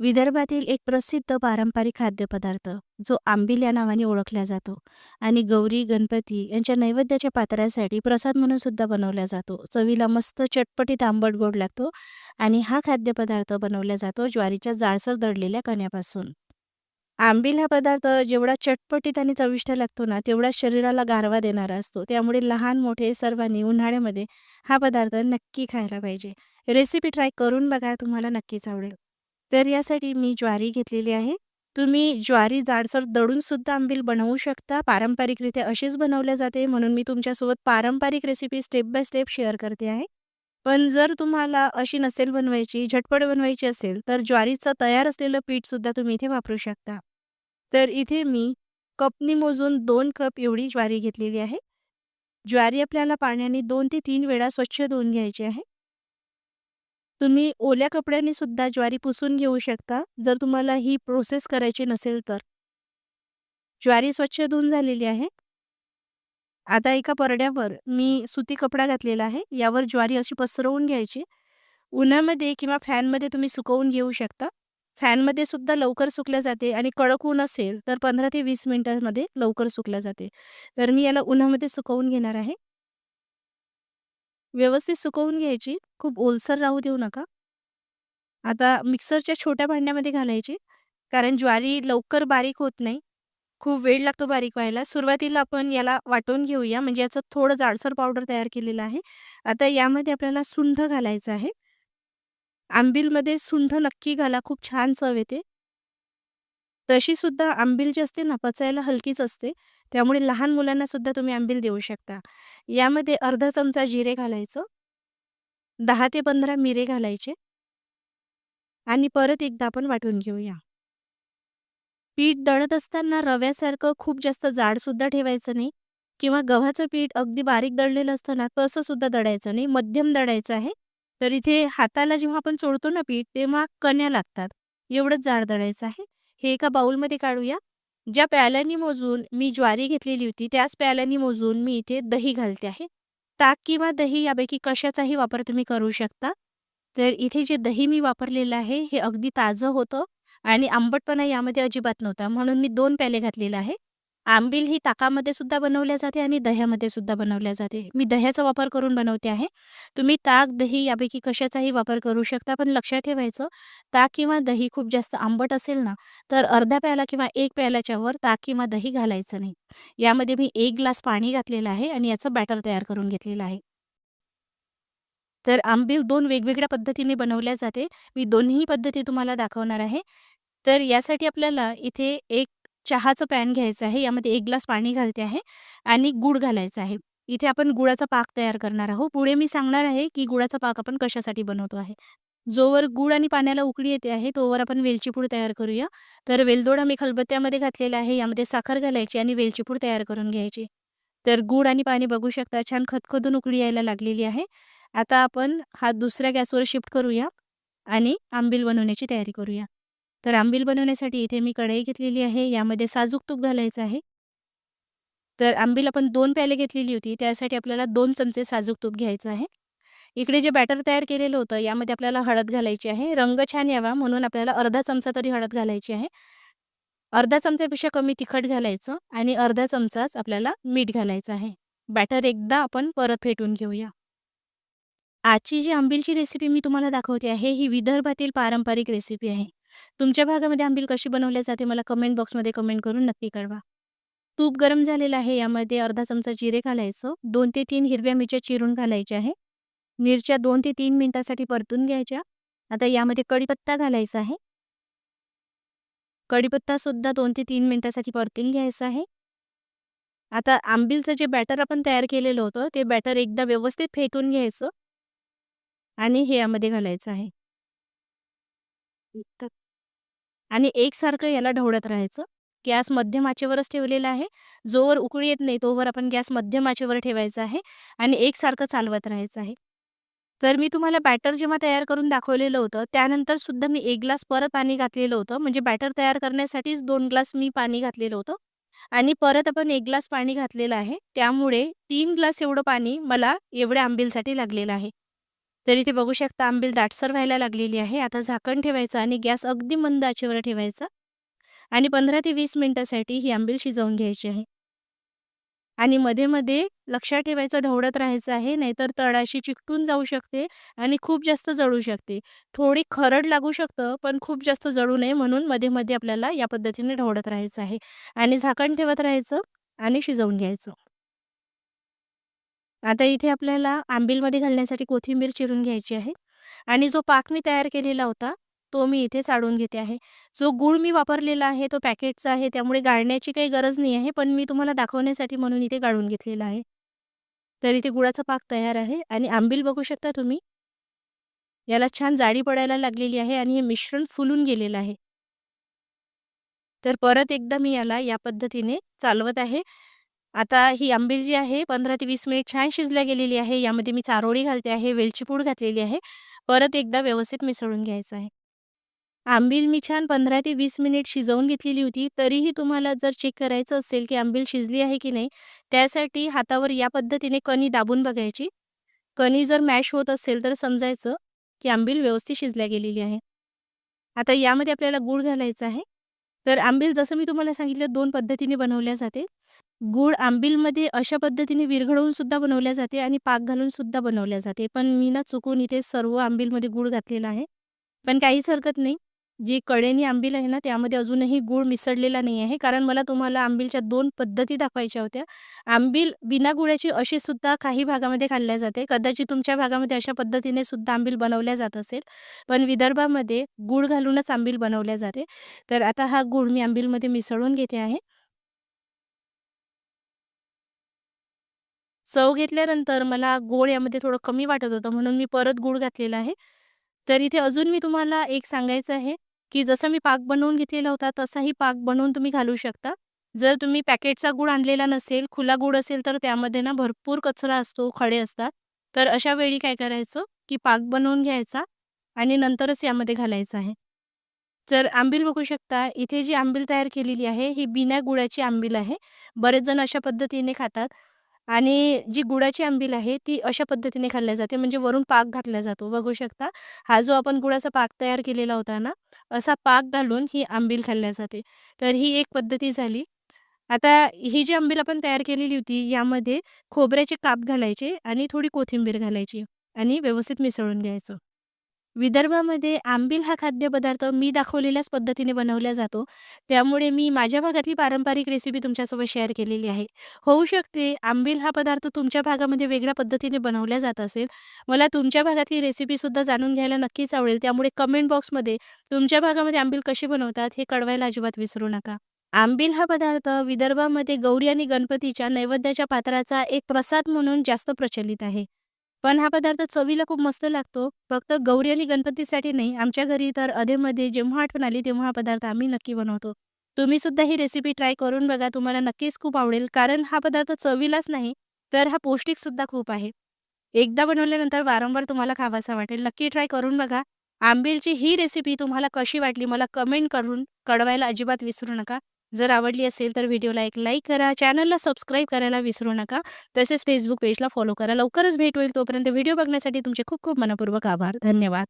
विदर्भातील एक प्रसिद्ध पारंपरिक खाद्यपदार्थ जो आंबील या नावाने ओळखला जातो आणि गौरी गणपती यांच्या नैवेद्याच्या पात्रासाठी प्रसाद म्हणून सुद्धा बनवला जातो. चवीला मस्त चटपटीत आंबट गोड लागतो आणि हा खाद्यपदार्थ बनवला जातो ज्वारीच्या जाळसर दडलेल्या कण्यापासून. आंबील हा पदार्थ जेवढा चटपटीत आणि चविष्ट लागतो ना तेवढा शरीराला गारवा देणारा असतो. त्यामुळे लहान मोठे सर्वांनी उन्हाळ्यामध्ये हा पदार्थ नक्की खायला पाहिजे. रेसिपी ट्राय करून बघा तुम्हाला नक्कीच आवडेल. तर यासाठी मी ज्वारी घेतलेली आहे. तुम्ही ज्वारी जाडसर दळून सुद्धा आंबील बनवू शकता. पारंपरिकरित्या अशीच बनवल्या जाते. म्हणून मी तुमच्यासोबत पारंपरिक recipe step by step share करते आहे. पण जर तुम्हाला अशी नसेल बनवायची झटपट बनवायची असेल तर ज्वारीचं तयार असलेलं पीठसुद्धा तुम्ही इथे वापरू शकता. तर इथे मी कपनी मोजून दोन कप एवढी ज्वारी घेतलेली आहे. ज्वारी आपल्याला पाण्याने दोन ते तीन वेळा स्वच्छ धुवून घ्यायची आहे. तुम्ही ओल्या कपड्याने सुद्धा ज्वारी पुसून घेऊ शकता. जर तुम्हाला ही प्रोसेस करायची नसेल तर. ज्वारी स्वच्छ धुवून झालेली आहे. आता एका परड्यावर मी सुती कपडा घातलेला आहे. यावर ज्वारी अशी पसरवून घ्यायची. उन्हामध्ये किंवा फॅनमध्ये तुम्ही सुकवून घेऊ शकता. फॅनमध्ये सुद्धा लवकर सुकल्या जाते आणि कडक ऊन असेल तर पंधरा ते वीस मिनिटांमध्ये लवकर सुकल्या जाते. तर मी याला उन्हामध्ये सुकवून घेणार आहे. व्यवस्थित सुकवून घ्यायची. खूप ओलसर राहू देऊ नका. आता मिक्सरच्या छोट्या भांड्यामध्ये घालायची. कारण ज्वारी लवकर बारीक होत नाही. खूप वेळ लागतो बारीक व्हायला. सुरुवातीला आपण याला वाटून घेऊया. म्हणजे याचं थोडं जाडसर पावडर तयार केलेलं आहे. आता यामध्ये आपल्याला सुंठ घालायचं आहे. आंबीलमध्ये सुंठ नक्की घाला. खूप छान चव येते. तशी सुद्धा आंबील जी असते ना पचायला हलकीच असते. त्यामुळे लहान मुलांना सुद्धा तुम्ही आंबील देऊ शकता. यामध्ये अर्धा चमचा जिरे घालायचं. दहा ते पंधरा मिरे घालायचे. आणि परत एकदा आपण वाटून घेऊया. पीठ दळत असताना रव्यासारखं खूप जास्त जाड सुद्धा ठेवायचं नाही. किंवा गव्हाचं पीठ अगदी बारीक दळलेलं असतं ना तसं सुद्धा दळायचं नाही. मध्यम दळायचं आहे. तर इथे हाताला जेव्हा आपण चोळतो ना पीठ तेव्हा कण्या लागतात. एवढंच जाड दळायचं आहे. हे एका बाऊलमध्ये काढूया. ज्या प्याल्यानी मोजून मी ज्वारी घेतलेली होती त्याच प्याल्यानी मोजून मी इथे दही घालते आहे. ताक किंवा दही यापैकी कशाचाही वापर तुम्ही करू शकता. तर इथे जे दही मी वापरलेलं आहे हे अगदी ताजं होतं आणि आंबटपणा यामध्ये अजिबात नव्हता. म्हणून मी दोन प्याले घातलेलं आहे. आंबील ही ताकामध्ये सुद्धा बनवल्या जाते आणि दह्यामध्ये सुद्धा बनवल्या जाते. मी दह्याचा वापर करून बनवते आहे. तुम्ही ताक दही यापैकी कशाचाही वापर करू शकता पण लक्षात ठेवायचं ताक किंवा दही खूप जास्त आंबट असेल ना तर अर्धा प्याला किंवा एक प्यालाच्या वर ताक किंवा दही घालायचं नाही. यामध्ये मी एक ग्लास पाणी घातलेलं आहे आणि याचं बॅटर तयार करून घेतलेलं आहे. तर आंबील दोन वेगवेगळ्या पद्धतीने बनवल्या जाते. मी दोन्ही पद्धती तुम्हाला दाखवणार आहे. तर यासाठी आपल्याला इथे एक चहाचं पॅन घ्यायचं आहे यामध्ये एक ग्लास पाणी घालते आहे आणि गूळ घालायचं आहे. इथे आपण गुळाचा पाक तयार करणार आहोत. पुढे मी सांगणार आहे की गुळाचा पाक आपण कशासाठी बनवतो आहे. जोवर गुळ आणि पाण्याला उकळी येते आहे तोवर आपण वेलची पूड तयार करूया. तर वेलदोडा मी खलबत्त्यामध्ये घातलेला आहे यामध्ये साखर घालायची आणि वेलची पूड तयार करून घ्यायची. तर गुळ आणि पाणी बघू शकता छान खतखदून उकळी यायला लागलेली आहे. आता आपण हा दुसऱ्या गॅसवर शिफ्ट करूया आणि आंबील बनवण्याची तयारी करूया. तर आंबील बनवण्यासाठी इथे मी कढई घेतलेली आहे यामध्ये साजूक तूप घालायचं आहे. तर आंबील आपण दोन प्याले घेतलेली होती त्यासाठी आपल्याला दोन चमचे साजूक तूप घ्यायचं आहे. इकडे जे बॅटर तयार केलेलं होतं यामध्ये आपल्याला हळद घालायची आहे. रंग छान यावा म्हणून आपल्याला अर्धा चमचा तरी हळद घालायची आहे. अर्धा चमच्यापेक्षा कमी तिखट घालायचं आणि अर्धा चमचाच आपल्याला मीठ घालायचं आहे. बॅटर एकदा आपण परत फेटून घेऊया. आजची जी आंबीलची रेसिपी मी तुम्हाला दाखवते आहे ही विदर्भातील पारंपरिक रेसिपी आहे. तुमच्या भागामध्ये आंबील कशी बनवल्या जाते मला कमेंट बॉक्समध्ये कमेंट करून नक्की कळवा. तूप गरम झालेलं आहे यामध्ये अर्धा चमचा जिरे घालायचं. दोन ते तीन हिरव्या मिरच्या चिरून घालायच्या आहे. मिरच्या दोन ते तीन मिनिटासाठी परतून घ्यायच्या. आता यामध्ये कढीपत्ता घालायचा आहे. कढीपत्ता सुद्धा दोन ते तीन मिनिटासाठी परतून घ्यायचा आहे. आता आंबीलचं जे बॅटर आपण तयार केलेलं होतं ते बॅटर एकदा व्यवस्थित फेटून घ्यायचं. आणि हे यामध्ये घालायचं आहे. आणि एकसारखं याला ढवळत राहायचं. गॅस मध्यम आचेवरच ठेवलेला आहे. जोवर उकळी येत नाही तोवर आपण गॅस मध्यम आचेवर ठेवायचा आहे आणि एकसारखं चालवत राहायचं आहे. तर मी तुम्हाला बॅटर जेव्हा तयार करून दाखवलेलं होतं त्यानंतर सुद्धा मी एक ग्लास परत पाणी घातलेलं होतं. म्हणजे बॅटर तयार करण्यासाठीच दोन ग्लास मी पाणी घातलेलं होतं. आणि परत आपण एक ग्लास पाणी घातलेलं आहे. त्यामुळे तीन ग्लास एवढं पाणी मला एवढ्या आंबीलसाठी लागलेलं आहे. तर इथे बघू शकता आंबील दाटसर व्हायला लागलेली आहे. आता झाकण ठेवायचं आणि गॅस अगदी मंद आचेवर ठेवायचा आणि पंधरा ते वीस मिनिटासाठी ही आंबील शिजवून घ्यायची आहे. आणि मध्ये मध्ये लक्षात ठेवायचं ढवळत राहायचं आहे नाहीतर तळाशी चिकटून जाऊ शकते आणि खूप जास्त जळू शकते. थोडी खरड लागू शकतं पण खूप जास्त जळू नये म्हणून मध्ये मध्ये आपल्याला या पद्धतीने ढवळत राहायचं आहे. आणि झाकण ठेवत राहायचं आणि शिजवून घ्यायचं. आता इथे आपल्याला आंबीलमध्ये घालण्यासाठी कोथिंबीर चिरून घ्यायची आहे आणि जो पाक मी तयार केलेला होता तो मी इथे चाळून घेते आहे. जो गूळ मी वापरलेला आहे तो पॅकेटचा आहे त्यामुळे गाळण्याची काही गरज नाही आहे पण मी तुम्हाला दाखवण्यासाठी म्हणून इथे गाळून घेतलेला आहे. तर इथे गुळाचा पाक तयार आहे आणि आंबील बघू शकता तुम्ही. याला छान जाडी पडायला लागलेली आहे आणि हे मिश्रण फुलून गेलेलं आहे. तर परत एकदा मी याला या पद्धतीने चालवत आहे. आता ही आंबील जी आहे पंधरा ते वीस मिनिट छान शिजल्या गेलेली आहे. यामध्ये मी चारोळी घालते आहे वेलची पूड घातलेली आहे. परत एकदा व्यवस्थित मिसळून घ्यायचं आहे. आंबील मी छान पंधरा ते वीस मिनिट शिजवून घेतलेली होती. तरीही तुम्हाला जर चेक करायचं असेल की आंबील शिजली आहे की नाही त्यासाठी हातावर या पद्धतीने कणी दाबून बघायची. कणी जर मॅश होत असेल तर समजायचं की आंबील व्यवस्थित शिजल्या गेलेली आहे. आता यामध्ये आपल्याला गूळ घालायचा आहे. तर आंबील जसं मी तुम्हाला सांगितलं दोन पद्धतीने बनवल्या जाते. गूळ आंबीलमध्ये अशा पद्धतीने विरघळवून सुद्धा बनवल्या जाते आणि पाक घालून सुद्धा बनवल्या जाते. पण मी ना चुकून इथे सर्व आंबीलमध्ये गूळ घातलेला आहे. पण काहीच हरकत नाही. जी कडेनी आंबील आहे ना त्यामध्ये अजूनही गूळ मिसळलेला नाही आहे. कारण मला तुम्हाला आंबीलच्या दोन पद्धती दाखवायच्या होत्या. आंबील बिना गुळाची अशी सुद्धा काही भागामध्ये खाल्ल्या जाते. कदाचित तुमच्या भागामध्ये अशा पद्धतीने सुद्धा आंबील बनवल्या जात असेल. पण विदर्भामध्ये गूळ घालूनच आंबील बनवल्या जाते. तर आता हा गूळ मी आंबीलमध्ये मिसळून घेते आहे. चव घेतल्यानंतर मला गोड यामध्ये थोडं कमी वाटत होतं म्हणून मी परत गूळ घातलेला आहे. तर इथे अजून मी तुम्हाला एक सांगायचं आहे की जसा मी पाक बनवून घेतलेला होता तसाही पाक बनवून तुम्ही घालू शकता. जर तुम्ही पॅकेटचा गूळ आणलेला नसेल खुला गूळ असेल तर त्यामध्ये ना भरपूर कचरा असतो खडे असतात. तर अशा वेळी काय करायचं की पाक बनवून घ्यायचा आणि नंतरच यामध्ये घालायचं आहे. तर आंबील बघू शकता इथे जी आंबील तयार केलेली आहे ही बिना गुळाची आंबील आहे. बरेच जण अशा पद्धतीने खातात. आणि जी गुळाची आंबील आहे ती अशा पद्धतीने खाल्ल्या जाते. म्हणजे वरून पाक घातला जातो. बघू शकता हा जो आपण गुळाचा पाक तयार केलेला होता ना असा पाक घालून ही आंबील खाल्ल्या जाते. तर ही एक पद्धती झाली. आता ही जी आंबील आपण तयार केलेली होती यामध्ये खोबऱ्याचे काप घालायचे आणि थोडी कोथिंबीर घालायची आणि व्यवस्थित मिसळून घ्यायचं. विदर्भामध्ये आंबील हा खाद्यपदार्थ मी दाखवलेल्याच पद्धतीने बनवला जातो. त्यामुळे मी माझ्या भागातली पारंपरिक रेसिपी तुमच्यासोबत शेअर केलेली आहे. होऊ शकते आंबील हा पदार्थ तुमच्या भागामध्ये वेगळ्या पद्धतीने बनवला जात असेल. मला तुमच्या भागातली रेसिपीसुद्धा जाणून घ्यायला नक्कीच आवडेल. त्यामुळे कमेंट बॉक्समध्ये तुमच्या भागामध्ये आंबील कशी बनवतात हे कळवायला अजिबात विसरू नका. आंबील हा पदार्थ विदर्भामध्ये गौरी आणि गणपतीच्या नैवेद्याच्या पात्राचा एक प्रसाद म्हणून जास्त प्रचलित आहे. पण हा पदार्थ चवीला खूप मस्त लागतो. फक्त गौरी आणि गणपतीसाठी नाही आमच्या घरी तर अधेमध्ये जेव्हा आठवण आली तेव्हा हा पदार्थ आम्ही नक्की बनवतो. तुम्ही सुद्धा ही रेसिपी ट्राय करून बघा तुम्हाला नक्कीच खूप आवडेल. कारण हा पदार्थ चवीलाच नाही तर हा पौष्टिक सुद्धा खूप आहे. एकदा बनवल्यानंतर वारंवार तुम्हाला खावासा वाटेल. नक्की ट्राय करून बघा. आंबीलची ही रेसिपी तुम्हाला कशी वाटली मला कमेंट करून कळवायला अजिबात विसरू नका. जर आवडली असेल तर व्हिडिओला एक लाईक करा. चॅनलला सबस्क्राईब करायला विसरू नका. तसेच फेसबुक पेजला फॉलो करा. लवकरच भेट होईल तोपर्यंत व्हिडिओ बघण्यासाठी तुमचे खूप खूप मनपूर्वक आभार. धन्यवाद.